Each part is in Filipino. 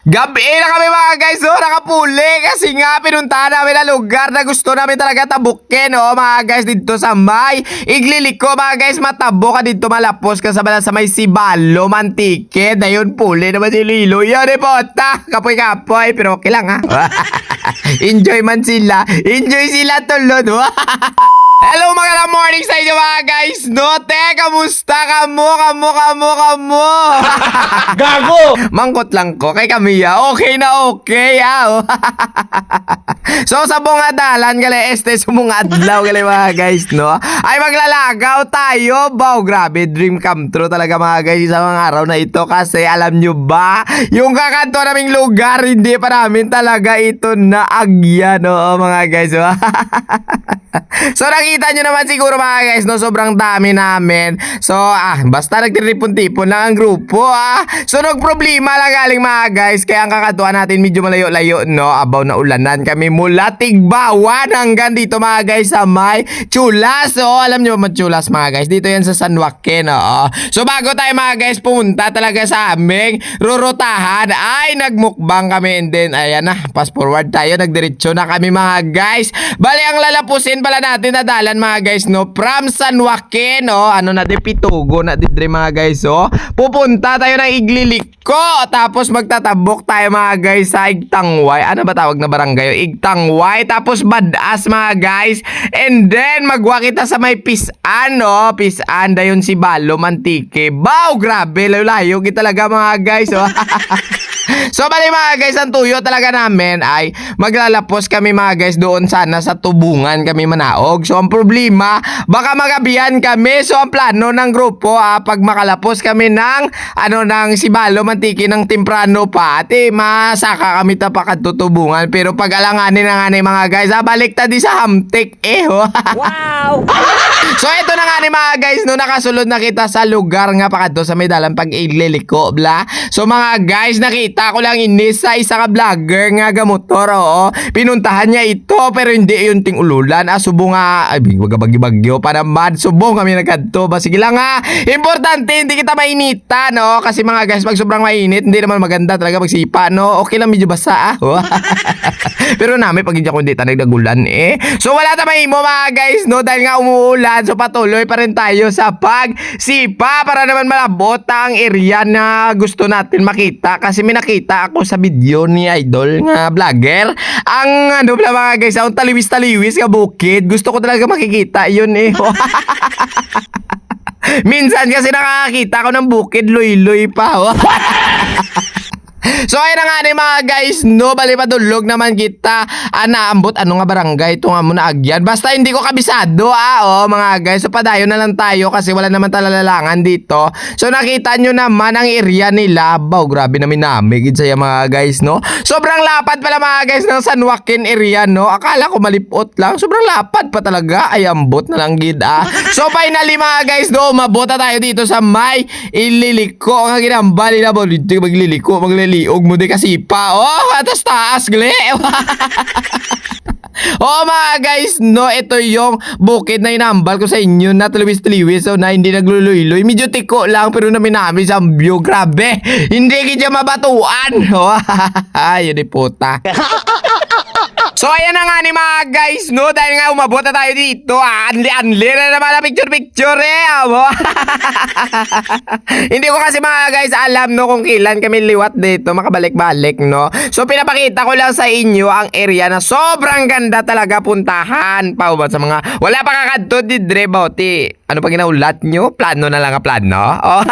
Gabi na kami mga guys, no? Nakapuli kasi nga pinuntahan namin na lugar na gusto namin talaga tabukin, no? Mga guys, dito sa may igliliko, mga guys, matabo ka dito malapos ka sa, sa may sibalo, mantike, dayon puli naman si Lilo. Yan eh, pota, kapoy-kapoy, pero okay lang, ha? Enjoy man sila. Enjoy sila tulod. Hello mga morning sa inyo mga guys. No, te, kamusta kamo, kamo, kamo, kamo? Gago! Mangkot lang ko kay Kamiya. Okay na okay, ah. oh. so sa bunga dalan gali este sumunga adlaw gali mga guys, no? Ay maglalagaw tayo. Wow, grabe dream come true talaga mga guys sa mga araw na ito kasi alam nyo ba, yung kakanto naming lugar hindi pa namin talaga ito naagyan, no mga guys. oh. so nakita nyo naman siguro mga guys, no? Sobrang dami namin. So, ah, basta nagtiripon-tipon lang ang grupo, ah. So, problema lang galing mga guys. Kaya ang kakatuwa natin medyo malayo-layo, no? Abaw na ulanan kami mula Tigbawan hanggang dito mga guys sa may Chulas. So, alam nyo ba Chulas mga guys? Dito yan sa San Joaquin, oo. So, bago tayo mga guys pumunta talaga sa aming rurutahan, ay nagmukbang kami and then, ayan na, fast forward tayo. Nagdiretso na kami mga guys. Bali, ang lalapusin pala natin na dalan mga guys, no? From San Joaquin, no? Ano na, di Pitugo na, di dre mga guys, oh. Pupunta tayo ng Igliliko. Tapos magtatabok tayo mga guys sa Igtangway. Ano ba tawag na barangay? Igtangway. Tapos Badas mga guys. And then magwa kita sa may Pisan, no? Pisan, dayon si Balo, Mantike. Bow, grabe. Layo-layo talaga mga guys, oh. So bali mga guys, ang tuyo talaga namin ay maglalapos kami mga guys doon sana sa tubungan kami manaog. So ang problema, baka magabihan kami. So ang plano ng grupo, ah, pag makalapos kami ng ano ng sibalo mantiki ng timprano pa, ate masaka kami tapakan tutubungan. Pero pag alanganin na nga ni mga guys, ah, balik ta di sa hamtik eh. oh. Wow! So ito na nga ni mga guys, no nakasulod na kita sa lugar nga pa kadto sa may pag ililiko, bla. So mga guys, nakita ko lang ini sa isa ka vlogger nga gamotor, oo. Pinuntahan niya ito pero hindi yung ting ululan. Ah, subo nga, ay wag bagyo pa naman. Subo kami nagkadto. Ba sige lang ha. Importante hindi kita mainita, no? Kasi mga guys, pag sobrang mainit, hindi naman maganda talaga magsipa, no? Okay lang medyo basa, ah. Oh. pero namin pag hindi ako nagdagulan eh. So wala ta mahimo mga guys, no? Dahil nga umuulan, so patuloy pa rin tayo sa pagsipa para naman malabot ang area na gusto natin makita. Kasi may nakita ako sa video ni Idol nga vlogger. Ang ano pala mga guys, ang taliwis-taliwis nga bukid. Gusto ko talaga makikita yun eh. Minsan kasi nakakakita ko ng bukid, luy-luy pa. So ayun na nga ni mga guys, no, bali padulog naman kita. Ah, naambot, ano nga barangay, ito nga muna agyan. Basta hindi ko kabisado, ah, oh, mga guys. So padayo na lang tayo kasi wala naman talalalangan dito. So nakita nyo naman ang area nila. Baw, grabe namin namigid saya mga guys, no. Sobrang lapad pala mga guys ng San Joaquin area, no. Akala ko malipot lang. Sobrang lapad pa talaga. Ay, ambot na lang gid, ah. So finally mga guys, no, mabota tayo dito sa may ililiko. Ang ginambali na mo, dito magliliko, magliliog mo di kasi pa. Oh, atas taas, gle. Oh mga guys, no, ito yung bukid na inambal ko sa inyo na taliwis-taliwis so na hindi naglululoy. Medyo tiko lang pero namin namin sa view. Grabe, hindi kita mabatuan. Ayun ni puta. So ayan na nga ni mga guys, no? Dahil nga umabot tayo dito, ah, anli-anli na naman na picture-picture eh. amo. Hindi ko kasi mga guys alam no kung kailan kami liwat dito makabalik-balik, no? So pinapakita ko lang sa inyo ang area na sobrang ganda talaga puntahan. Paubat sa mga, wala pa kakadto di Dre Bauti. Ano pa ginaulat nyo? Plano na lang ang plano? Oh.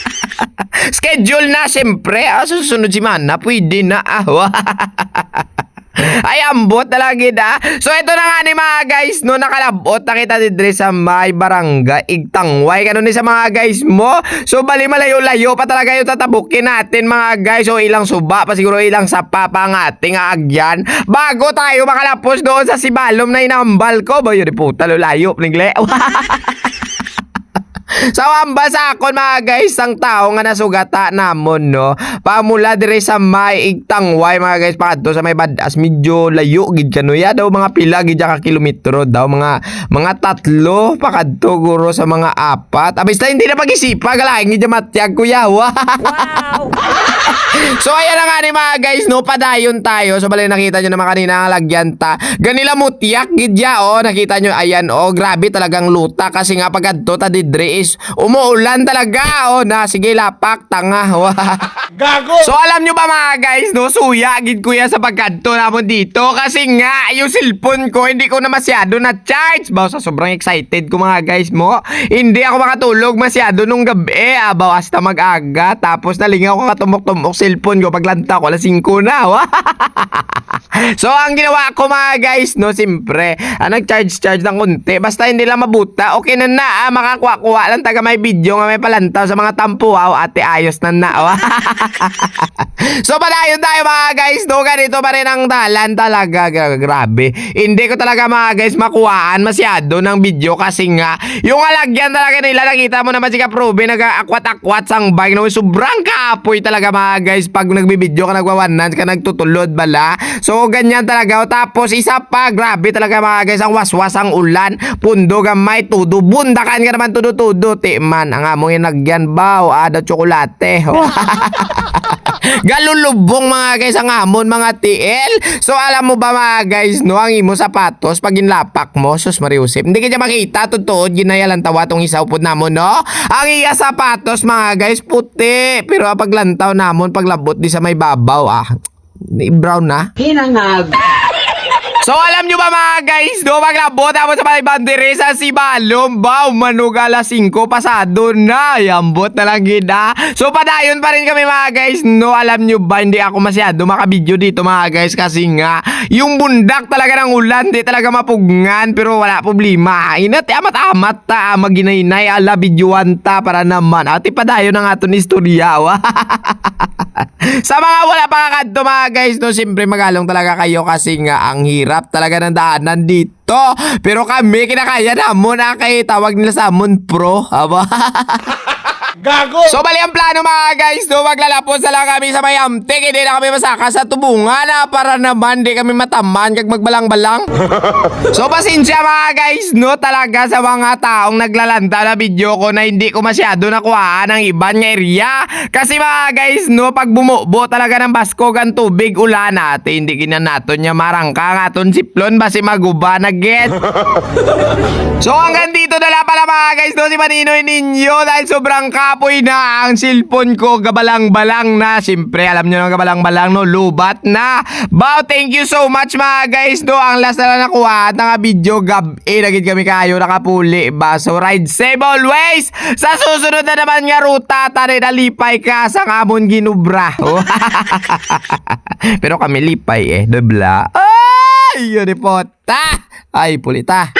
Schedule na, siyempre. Ah, susunod si Mana, pwede na. Ah, Ay, ambot na lagi na. So, ito na nga ni mga guys, no, nakalabot na kita didre sa may barangay Igtangway. Ganun ni sa mga guys mo. So, bali malayo-layo pa talaga yung tatabukin natin mga guys. So, ilang suba pa siguro ilang sapa pa ang ating aagyan. Bago tayo makalapos doon sa sibalom na inambal ko. Ba, yun, puta, lulayo, nigle. sa ambasa akon mga guys ang tao nga nasugata namon no pamula dire sa may igtangway mga guys pakadto sa may badas medyo layo gid kano ya daw mga pila gid ka kilometro daw mga mga tatlo pakadto guro sa mga apat abista hindi na pag-isipa galaing gid matyag kuya Wow! So ayan na nga ni mga guys, no, padayon tayo. So bali nakita nyo naman kanina ang lagyan ta. Ganila mutiyak, gidya, oh. Nakita nyo, ayan, oh, grabe talagang luta. Kasi nga pagkadto ta didre is umuulan talaga, oh, na. Sige, lapak, tanga. Gago! So alam nyo ba mga guys, no, suya, gid kuya sa pagkadto namon dito. Kasi nga, yung cellphone ko, hindi ko na masyado na charge. Baw, sa sobrang excited ko mga guys mo. Hindi ako makatulog masyado nung gabi. Abaw, hasta mag-aga. Tapos nalingaw ko katumok-tumok cellphone ko. Paglanta ko, alas 5 na. So, ang ginawa ko mga guys, no, simpre, ah, nag-charge-charge ng konti. Basta hindi lang mabuta, okay na na, ah, makakuha-kuha lang taga may video nga may palantaw sa mga tampuaw, ate ayos na na. So, padayon tayo mga guys, no, ganito pa rin ang dalan talaga, Gra- grabe. Hindi ko talaga mga guys makuhaan masyado ng video kasi nga, yung alagyan talaga nila, nakita mo naman si Kaprobe, nag-akwat-akwat sang bike, no, sobrang kapoy talaga mga guys, pag nagbibideo ka, nagwawanan ka, nagtutulod bala. So, ganyan talaga. O, Tapos, isa pa, grabe talaga mga guys, ang waswas ang ulan, pundo gamay, tudo, bundakan ka naman tudo-tudo, timan, ang among inagyan ba, o ada tsokolate. Galulubong mga guys ang amon mga TL. So alam mo ba mga guys no ang imo sapatos pag ginlapak mo sus mariusip. Hindi kanya makita tutuod ginayalan tawa tong isa upod namon no. Ang iya sapatos mga guys puti pero paglantaw namon paglabot di sa may babaw ah. Brown na. Hinangag! So alam nyo ba mga guys, no, maglabot ako sa may bandere sa Sibalom, baw, manugala 5 pasado na, yambot na lang gina. So padayon pa rin kami mga guys, no, alam nyo ba, hindi ako masyado makabidyo dito mga guys, kasi nga, yung bundak talaga ng ulan, di talaga mapugngan, pero wala problema. Inat, amat-amat ta, maginainay, ala, bidyuan ta, para naman. Ati padayon ang aton istorya. Sa mga wala pa kakadto mga guys, no, siyempre magalong talaga kayo kasi nga ang hirap talaga ng daanan dito. Pero kami, kinakaya na kay tawag nila sa Amon Pro. Aba. Gago! So bali ang plano mga guys, no, maglalapos na lang kami sa Mayamtik, hindi na kami masaka sa tubungan na para naman di kami mataman kag magbalang-balang. so pasensya mga guys, no, talaga sa mga taong naglalanta na video ko na hindi ko masyado nakuhaan ng iban nga area. Kasi mga guys, no, pag bumubo talaga ng baskog ang tubig ulan natin, hindi gina naton niya marangka nga aton siplon basi maguba na get. So na mga guys no, si Maninoy ninyo dahil sobrang kapoy na ang cellphone ko gabalang-balang na. Siyempre alam nyo na gabalang-balang no, lubat na. Bow, thank you so much mga guys no. Ang last na lang nakuha at nga video gab eh, nagid kami kayo nakapuli ba. So ride safe always. Sa susunod na naman nga ruta, tari na lipay ka sa ngamon ginubra. Pero kami lipay eh, debla. Ay, yun po. Ta! Ay, pulita.